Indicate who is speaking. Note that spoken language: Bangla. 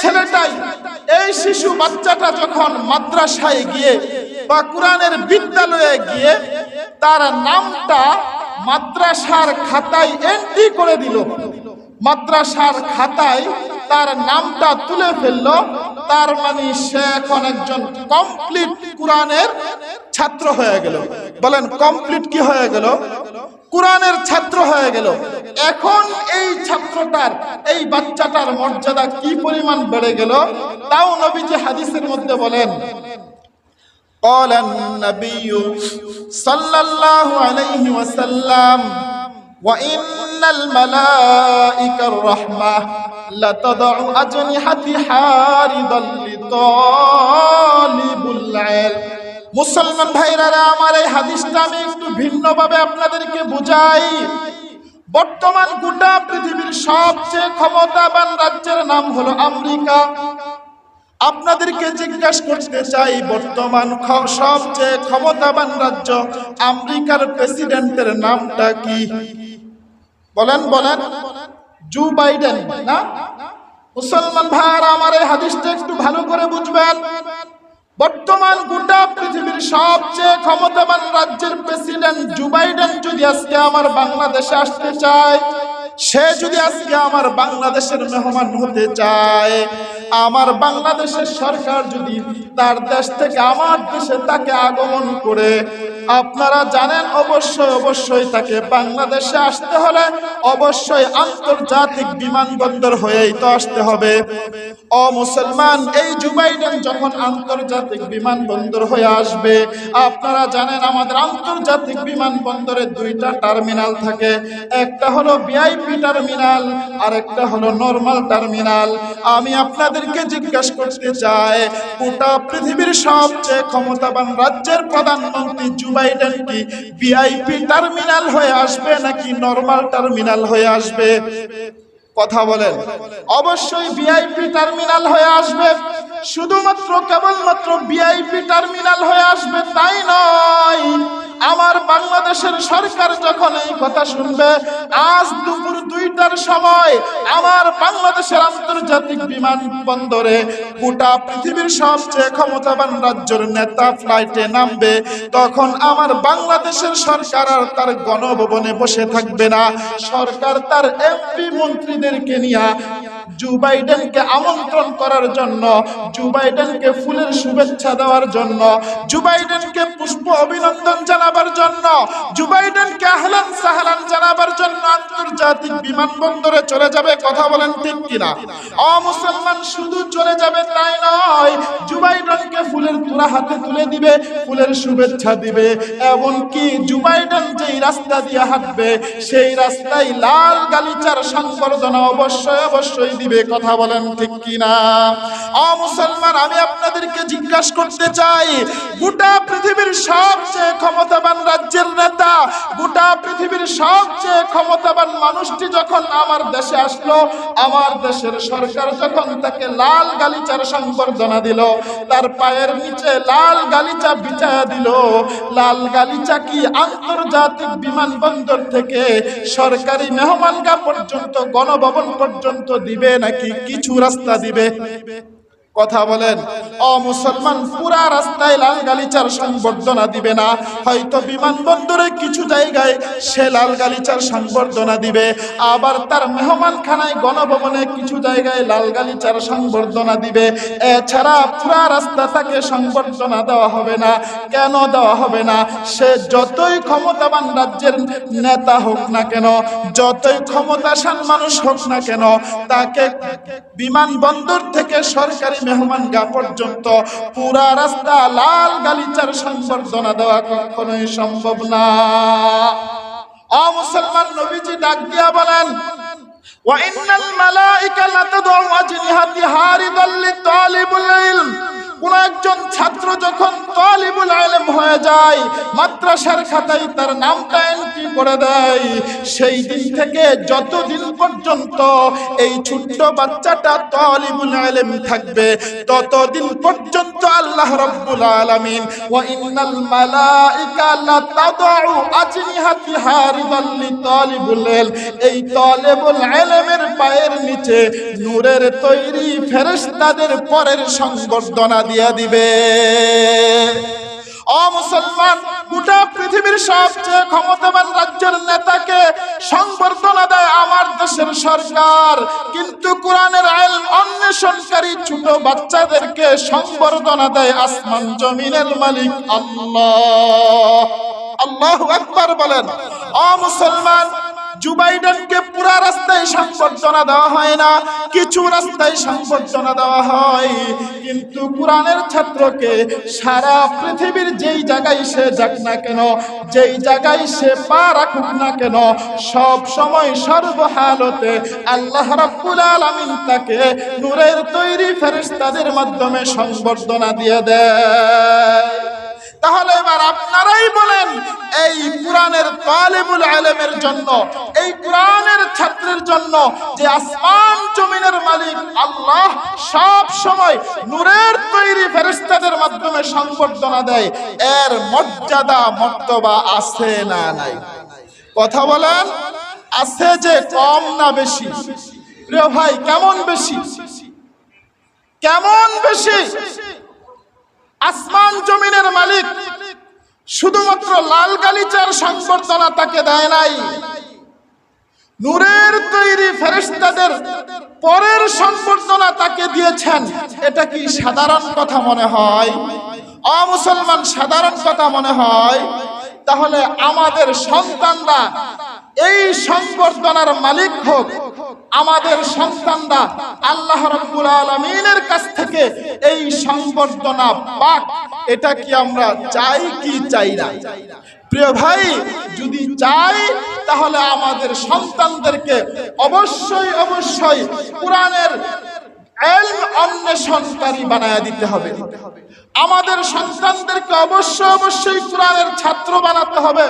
Speaker 1: ছেলেটাই এই শিশু বাচ্চাটা যখন মাদ্রাসায় গিয়ে বা কোরআনের বিদ্যালয়ে গিয়ে তার নামটা মাদ্রাসার খাতায় এন্ট্রি করে দিল। মাদ্রাসার খাতায় তার নামটা তুলে ফেলল। তার মানে সে এখন একজন কমপ্লিট কোরআনের ছাত্র হয়ে গেল। বলেন কমপ্লিট কি হয়ে গেল? কোরআনের ছাত্র হয়ে গেল। এখন এই ছাত্রটার এই বাচ্চাটার মর্যাদা কি পরিমাণ বেড়ে গেল তাও নবীজি হাদিসের মধ্যে বলেন قال النبي صلى الله عليه وسلم وإن الملائكة الرحمة لتضع أجنحتها حارضا لطالب العلم মুসলমান ভাইরা আমার এই হাদিসটা আমি একটু ভিন্নভাবে আপনাদেরকে বুঝাই বর্তমান গোটা পৃথিবীর সবচেয়ে ক্ষমতাবান রাজ্যের নাম হলো আমেরিকা। আপনাদেরকে জিজ্ঞাসা করতে চাই, বর্তমান সবচেয়ে ক্ষমতাবান রাজ্য আমেরিকার প্রেসিডেন্টের নামটা কি? বলেন বলেন। জো বাইডেন, না? মুসলমান ভাইয়ারা আমার হাদিসটা একটু ভালো করে বুঝবেন। বর্তমান গোটা ক্ষমতাবান রাজ্যের প্রেসিডেন্ট জো বাইডেন যদি আজকে আমার বাংলাদেশে আসতে চায়, সে যদি আজকে আমার বাংলাদেশের মেহমান হতে চায়, আমার বাংলাদেশের সরকার যদি তার দেশ থেকে আমার দেশে তাকে আগমন করে আপনারা জানেন, অবশ্যই অবশ্যই তাকে বাংলাদেশে আসতে হলে অবশ্যই আন্তর্জাতিক বিমানবন্দর হয়েই তো আসতে হবে। ও মুসলমান, এই জুবাইডেন যখন আন্তর্জাতিক বিমানবন্দর হয়ে আসবে, আপনারা জানেন আমাদের আন্তর্জাতিক বিমানবন্দরে দুইটা টার্মিনাল থাকে। একটা হলো ভিআইপি টার্মিনাল আর একটা হলো নরমাল টার্মিনাল। আমি আপনাদেরকে জিজ্ঞাসা করতে চাই, গোটা পৃথিবীর সবচেয়ে ক্ষমতাবান রাজ্যের প্রধানমন্ত্রী জুবাইডেন কি ভিআইপি টার্মিনাল হয়ে আসবে নাকি নরমাল টার্মিনাল হয়ে আসবে? কথা বলেন। অবশ্যই ভিআইপি টার্মিনাল হয়ে আসবে। শুধুমাত্র, কেবলমাত্র ভিআইপি টার্মিনাল হয়ে আসবে তাই নয়, আমার বাংলাদেশের সরকার যখন এই কথা শুনবে, আজ দুপুর দুইটার সময় আমার বাংলাদেশের আন্তর্জাতিক বিমানবন্দরে গোটা পৃথিবীর সবচেয়ে ক্ষমতাবান রাজ্যের নেতা ফ্লাইটে নামবে, তখন আমার বাংলাদেশের সরকার আর তার গণভবনে বসে থাকবে না। সরকার তার এমপি মন্ত্রীদেরকে নিয়ে জো বাইডেনকে আমন্ত্রণ করার জন্য, জো বাইডেনকে ফুলের শুভেচ্ছা দেওয়ার জন্য, জো বাইডেনকে পুষ্প অভিনন্দন জানাবার জন্য, জো বাইডেনকে আহলান সাহলান জানাবার জন্য আন্তর্জাতিক বিমানবন্দরে চলে যাবে কথা বলেন ঠিক কিনা? অমুসলমান শুধু চলে যাবে তাই নয়, জো বাইডেনকে ফুলের তোড়া হাতে তুলে দিবে, ফুলের শুভেচ্ছা দিবে, এমনকি জো বাইডেন যেই রাস্তা দিয়ে হাঁটবে, সেই রাস্তায় লাল গালিচার সংবর্ধনা অবশ্যই অবশ্যই দিবে, কথা বলেন ঠিক কিনা? অ, মুসলমান, আমি আপনাদেরকে জিজ্ঞাসা করতে চাই, গোটা পৃথিবীর সবচেয়ে ক্ষমতাবান রাজ্যের নেতা, গোটা পৃথিবীর সবচেয়ে ক্ষমতাবান মানুষটি যখন আমার দেশে আসলো, আমার দেশের সরকার যখন তাকে লাল গালিচার সংবর্ধনা দিল, তার পায়ের নিচে লাল গালিচা বিছায়া দিল। লাল গালিচা কি আন্তর্জাতিক বিমানবন্দর থেকে সরকারি মেহমানগা পর্যন্ত, গণভবন পর্যন্ত দিবে নাকি কিছু রাস্তা দিবে? কথা বলেন, অ মুসলমান, পুরা রাস্তায় লাল গালিচার সংবর্ধনা দিবে না। হয়তো বিমানবন্দরে কিছু জায়গায় সে লাল গালিচার সংবর্ধনা দিবে। আবার তার মেহমানখানায়, গণভবনে কিছু জায়গায় লাল গালিচার সংবর্ধনা দিবে। এছাড়া পুরা রাস্তা তাকে সংবর্ধনা দেওয়া হবে না। কেন দেওয়া হবে না? সে যতই ক্ষমতাবান রাজ্যের নেতা হোক না কেন, যতই ক্ষমতাশান মানুষ হোক না কেন, তাকে বিমানবন্দর থেকে সরকারি মেহমানগা পর্যন্ত পুরা রাস্তা লাল গালিচার সংবর্ধনা দেওয়া কখনোই সম্ভব না অমুসলমান নবীজি ডাক দিয়া বলেন وإن الملائكة لتضع أجنحتها رضا لطالب العلم কোন একজন ছাত্র যখন তলিবুল তালিবুল আলেম হয়ে যায়, মাদ্রাসার খাতায় তার নামটা এন্ট্রি করে দেয়, সেই দিন থেকে যতদিন পর্যন্ত এই ছোট্ট বাচ্চাটা তালিবুল আলেম থাকবে, ততদিন পর্যন্ত আল্লাহ রাব্বুল আলামিন, ওয়া ইন্নাল মালাইকা লা তাদউ আজনিহাতিহা রিদাল লিতালিবুল ইলম এই তালিবুল ইলমের পায়ের নিচে নূরের তৈরি ফেরেশতাদের পরের সংবর্ধনা দিয়া দিবে। ও মুসলমান, গোটা পৃথিবীর সবচেয়ে ক্ষমতাবান রাজ্যের নেতাকে সংবর্ধনা দেয় আমার দেশের সরকার। কিন্তু কোরআনের আইন অন্বেষণকারী ছোট বাচ্চাদেরকে সংবর্ধনা দেয় আসমান জমিনের মালিক আল্লাহ। আল্লাহ আকবার বলেন ও মুসলমান জুবাইডেনকে পুরা রাস্তায় সংবর্ধনা দেওয়া হয় না, কিছু রাস্তায় সংবর্ধনা দেওয়া হয়। কিন্তু কোরআনের ছাত্রকে সারা পৃথিবীর যেই জায়গায় সে যাক না কেন, যেই জায়গায় সে পা রাখুক না কেন, সব সময় সর্বহালতে আল্লাহ রাব্বুল আলামিন তাকে নূরের তৈরি ফেরেশতাদের মাধ্যমে সংবর্ধনা দিয়ে দেয়। তাহলে এবার আপনারাই বলেন, এই কোরআনের তালিবুল আলেমের জন্য, এই কোরআনের ছাত্রের জন্য যে আসমান জমিনের মালিক আল্লাহ সব সময় নূরের তৈরি ফেরেশতাদের মাধ্যমে সংবর্ধনা দেয়, এর মর্যাদা, মর্তবা আছে না নাই? কথা বলেন, আছে যে কম না বেশি? প্রিয় ভাই, কেমন বেশি? কেমন বেশি? আসমান জমিনের মালিক। শুধুমাত্র লাল গালিচার সংবর্ধনা তাকে দেয় নাই। নূরের তৈরি ফেরেশতাদের পরের সংবর্ধনা তাকে দিয়েছেন। এটা কি সাধারণ কথা মনে হয়? অমুসলমান, সাধারণ কথা মনে হয়? তাহলে আমাদের সন্তানরা এই সংবর্ধনার মালিক হোক। আমাদের সন্তানরা আল্লাহ রাব্বুল আলামিনের কাছ থেকে এই সংবর্ধনা পাক। এটা কি আমরা চাই কি চাই না? প্রিয় ভাই, যদি চাই, তাহলে আমাদের সন্তানদেরকে অবশ্যই অবশ্যই কোরআনের অন্বেষণকারী বানায় দিতে হবে। আমাদের সন্তানদেরকে অবশ্যই অবশ্যই কোরআনের ছাত্র বানাতে হবে।